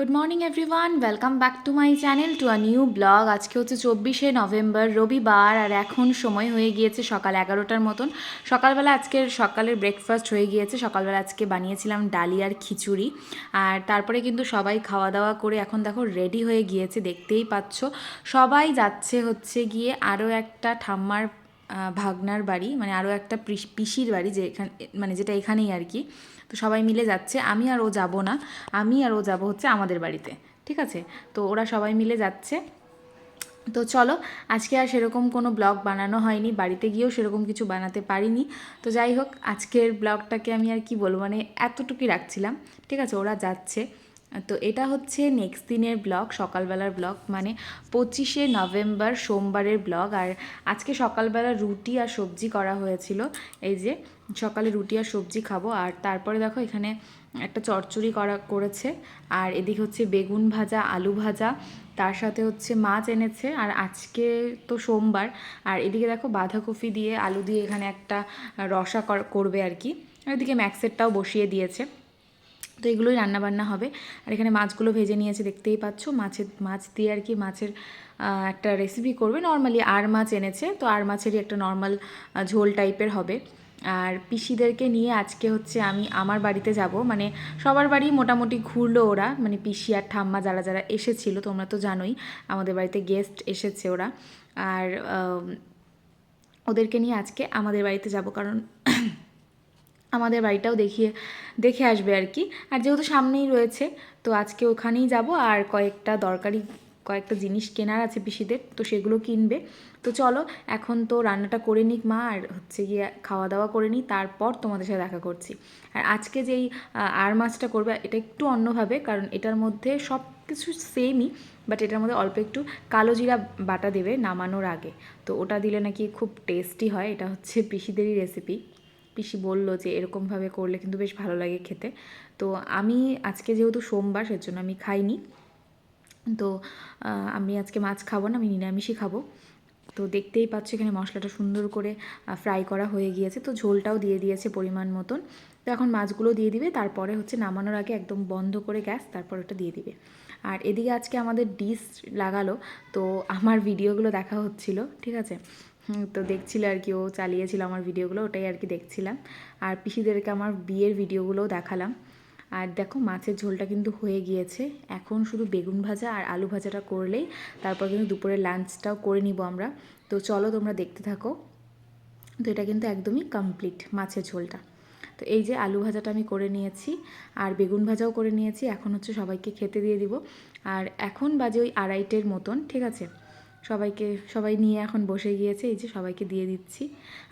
Good morning everyone welcome back to my channel to a new blog আজকে হচ্ছে চব্বিশে November, রবিবার, আর এখন সময় হয়ে গিয়েছে সকাল এগারোটার মতন। সকালবেলা আজকের সকালের ব্রেকফাস্ট হয়ে গিয়েছে। সকালবেলা আজকে বানিয়েছিলাম ডালি আর খিচুড়ি। আর তারপরে কিন্তু সবাই খাওয়া দাওয়া করে এখন দেখো রেডি হয়ে গিয়েছে, দেখতেই পাচ্ছ। সবাই যাচ্ছে হচ্ছে গিয়ে আরও একটা ঠাম্মার ভাগনার বাড়ি মানে আরও একটা পিস- পিসির বাড়ি যে এখানে মানে যেটা এখানেই আর কি। তো সবাই মিলে যাচ্ছে। আমি আর ও যাব না। আমি আর ও যাব হচ্ছে আমাদের বাড়িতে। ঠিক আছে? তো ওরা সবাই মিলে যাচ্ছে। তো চলো, আজকে আর সেরকম কোনো ব্লগ বানানো হয়নি। বাড়িতে গিয়েও সেরকম কিছু বানাতে পারিনি। তো যাই হোক, আজকের ব্লগটাকে আমি আর কি বলব? মানে এতটুকুই রাখছিলাম। ঠিক আছে? ওরা যাচ্ছে। তো এটা হচ্ছে নেক্সট দিনের ব্লগ সকালবেলার ব্লগ মানে পঁচিশে নভেম্বর সোমবারের ব্লগ আর আজকে সকালবেলা রুটি আর সবজি করা হয়েছিল। এই যে সকালে রুটি আর সবজি খাব। আর তারপরে দেখো এখানে একটা চচ্চড়ি করা করেছে। আর এদিকে হচ্ছে বেগুন ভাজা, আলু ভাজা, তার সাথে হচ্ছে মাছ এনেছে। আর আজকে তো সোমবার। আর এদিকে দেখো বাঁধাকপি দিয়ে আলু দিয়ে এখানে একটা রসা কর- করবে আর কি। আর এদিকে ম্যাক্সেরটাও বসিয়ে দিয়েছে। তো এগুলোই রান্নাবান্না হবে। আর এখানে মাছগুলো ভেজে নিয়েছে, দেখতেই পাচ্ছ। মাছের, মাছ দিয়ে আর কি মাছের একটা রেসিপি করবে। নর্মালি আর মাছ এনেছে, তো আর মাছেরই একটা নর্মাল ঝোল টাইপের হবে। আর পিসিদেরকে নিয়ে আজকে হচ্ছে আমি আমার বাড়িতে যাব। মানে সবার বাড়ি মোটামুটি ঘুরলো ওরা। মানে পিসি আর ঠাম্মা যারা যারা এসেছিল, তোমরা তো জানোই, আমাদের বাড়িতে গেস্ট এসেছে ওরা। আর ওদেরকে নিয়ে আজকে আমাদের বাড়িতে যাব। কারণ আমাদের বাড়িটাও দেখিয়ে, দেখে আসবে আর কি। আর যেহেতু সামনেই রয়েছে, তো আজকে ওখানেই যাব। আর কয়েকটা দরকারি, কয়েকটা জিনিস কেনার আছে পিসিদের, তো সেগুলো কিনবে। তো চলো, এখন তো রান্নাটা করে নিক মা, আর হচ্ছে গিয়ে খাওয়া দাওয়া করে নিই, তারপর তোমাদের সাথে দেখা করছি। আর আজকে যেই আর মাছটা করবে, এটা একটু অন্যভাবে, কারণ এটার মধ্যে সব কিছু সেমই বাট এটার মধ্যে অল্প একটু কালো জিরা বাটা দেবে নামানোর আগে। তো ওটা দিলে নাকি খুব টেস্টি হয়, এটা হচ্ছে পিসিদেরই রেসিপি পিসি বলল যে এরকমভাবে করলে কিন্তু বেশ ভালো লাগে খেতে। তো আমি আজকে যেহেতু সোমবার, সেজন্য আমি খাইনি। তো আমি আজকে মাছ খাব না, আমি নিরামিষই খাব। তো দেখতেই পাচ্ছ এখানে মশলাটা সুন্দর করে ফ্রাই করা হয়ে গিয়েছে। তো ঝোলটাও দিয়ে দিয়েছে পরিমাণ মতন। তো এখন মাছগুলো দিয়ে দিবে, তারপরে হচ্ছে নামানোর আগে একদম বন্ধ করে গ্যাস, তারপর ওটা দিয়ে দিবে। আর এদিকে আজকে আমাদের ডিশ লাগালো, তো আমার ভিডিওগুলো দেখা হচ্ছিল, ঠিক আছে? তো দেখছিল আর কি, ও চালিয়েছিল আমার ভিডিওগুলো, ওটাই আর কি দেখছিলাম। আর পিসিদেরকে আমার বিয়ের ভিডিওগুলোও দেখালাম। আর দেখো, মাছের ঝোলটা কিন্তু হয়ে গিয়েছে। এখন শুধু বেগুন ভাজা আর আলু ভাজাটা করলেই তারপর কিন্তু দুপুরের লাঞ্চটাও করে নিব আমরা। তো চলো তোমরা দেখতে থাকো। তো এটা কিন্তু একদমই কমপ্লিট মাছের ঝোলটা। তো এই যে আলু ভাজাটা আমি করে নিয়েছি আর বেগুন ভাজাও করে নিয়েছি। এখন হচ্ছে সবাইকে খেতে দিয়ে দিব। আর এখন বাজে ওই আড়াইটের মতন, ঠিক আছে? সবাইকে, সবাই নিয়ে এখন বসে গিয়েছে, এই যে সবাইকে দিয়ে দিচ্ছি।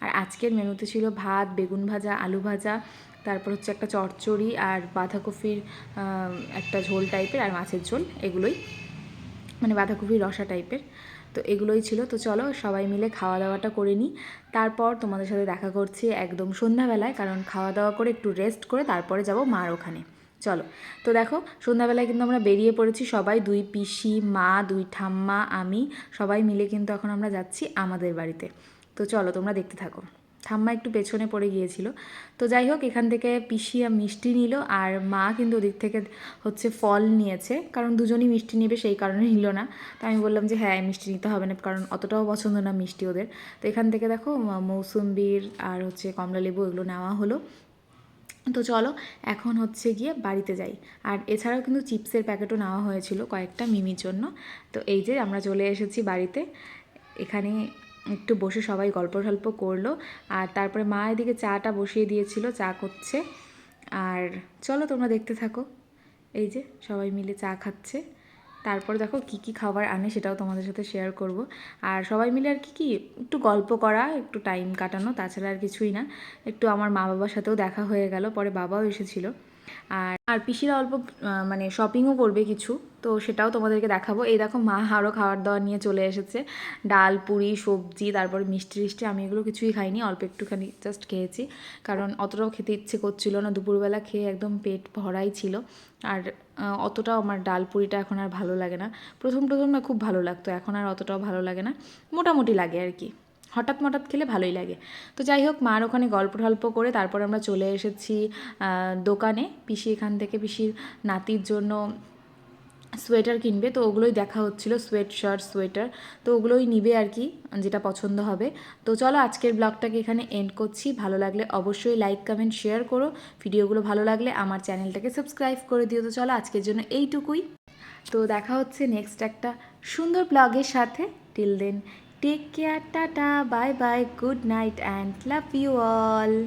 আর আজকের মেনুতে ছিল ভাত, বেগুন ভাজা, আলু ভাজা, তারপর হচ্ছে একটা চচ্চড়ি আর বাঁধাকপির একটা ঝোল টাইপের আর মাছের ঝোল, এগুলোই। মানে বাঁধাকপির রসা টাইপের। তো এগুলোই ছিল। তো চলো সবাই মিলে খাওয়া দাওয়াটা করে নিই। তারপর তোমাদের সাথে দেখা করছি একদম সন্ধ্যাবেলায়, কারণ খাওয়া দাওয়া করে একটু রেস্ট করে তারপরে যাব মার ওখানে। চলো। তো দেখো, সন্ধ্যাবেলায় কিন্তু আমরা বেরিয়ে পড়েছি সবাই, দুই পিসি, মা, দুই ঠাম্মা, আমি, সবাই মিলে কিন্তু এখন আমরা যাচ্ছি আমাদের বাড়িতে। তো চলো, তোমরা দেখতে থাকো। ঠাম্মা একটু পেছনে পড়ে গিয়েছিল। তো যাই হোক, এখান থেকে পিসি আর মিষ্টি নিল, আর মা কিন্তু ওদিক থেকে হচ্ছে ফল নিয়েছে, কারণ দুজনই মিষ্টি নেবে, সেই কারণে নিল না। তো আমি বললাম যে হ্যাঁ মিষ্টি নিতে হবে না, কারণ অতটাও পছন্দ না মিষ্টি ওদের। তো এখান থেকে দেখো, মৌসুম্বির আর হচ্ছে কমলা লেবু এগুলো নেওয়া হলো। তো চলো, এখন হচ্ছে গিয়ে বাড়িতে যাই। আর এছাড়াও কিন্তু চিপসের প্যাকেটও নেওয়া হয়েছিল কয়েকটা মিমির জন্য। তো এই যে আমরা চলে এসেছি বাড়িতে। এখানে একটু বসে সবাই গল্প সল্প করল। আর তারপরে মা এদিকে চাটা বসিয়ে দিয়েছিল, চা করছে। আর চলো তোমরা দেখতে থাকো। এই যে সবাই মিলে চা খাচ্ছে। তারপর দেখো কি কি খাবার আনে সেটাও তোমাদের সাথে শেয়ার করব। আর সবাই মিলে আর কি কি একটু গল্প করা, একটু টাইম কাটানো, তাছাড়া আর কিছুই না। একটু আমার মা বাবার সাথেও দেখা হয়ে গেল, পরে বাবাও এসেছিল। আর আর পিসিরা অল্প মানে শপিংও করবে কিছু, তো সেটাও তোমাদেরকে দেখাবো। এই দেখো মা আরও খাবার দাবার নিয়ে চলে এসেছে। ডাল, পুরি, সবজি, তারপরে মিষ্টি টিষ্টি, আমি এগুলো কিছুই খাইনি, অল্প একটুখানি জাস্ট খেয়েছি। কারণ অতটাও খেতে ইচ্ছে করছিল না, দুপুরবেলা খেয়ে একদম পেট ভরাই ছিল। আর অতটাও আমার ডাল, পুরিটা এখন আর ভালো লাগে না। প্রথম প্রথম না খুব ভালো লাগতো, এখন আর অতটাও ভালো লাগে না। মোটামুটি লাগে আর কি। হঠাৎ মঠাৎ খেলে ভালোই লাগে। তো যাই হোক, মার ওখানে গল্প টল্প করে তারপর আমরা চলে এসেছি দোকানে। পিসি এখান থেকে পিসির নাতির জন্য সোয়েটার কিনবে। তো ওগুলোই দেখা হচ্ছিল, সোয়েট শার্ট, সোয়েটার। তো ওগুলোই নিবে আর কি, যেটা পছন্দ হবে। তো চলো আজকের ব্লগটাকে এখানে এন্ড করছি। ভালো লাগলে অবশ্যই লাইক কমেন্ট শেয়ার করো। ভিডিওগুলো ভালো লাগলে আমার চ্যানেলটাকে সাবস্ক্রাইব করে দিও। তো চলো আজকের জন্য এইটুকুই। তো দেখা হচ্ছে নেক্সট একটা সুন্দর ব্লগের সাথে। Till then Take care, tata, bye bye, good night, and love you all.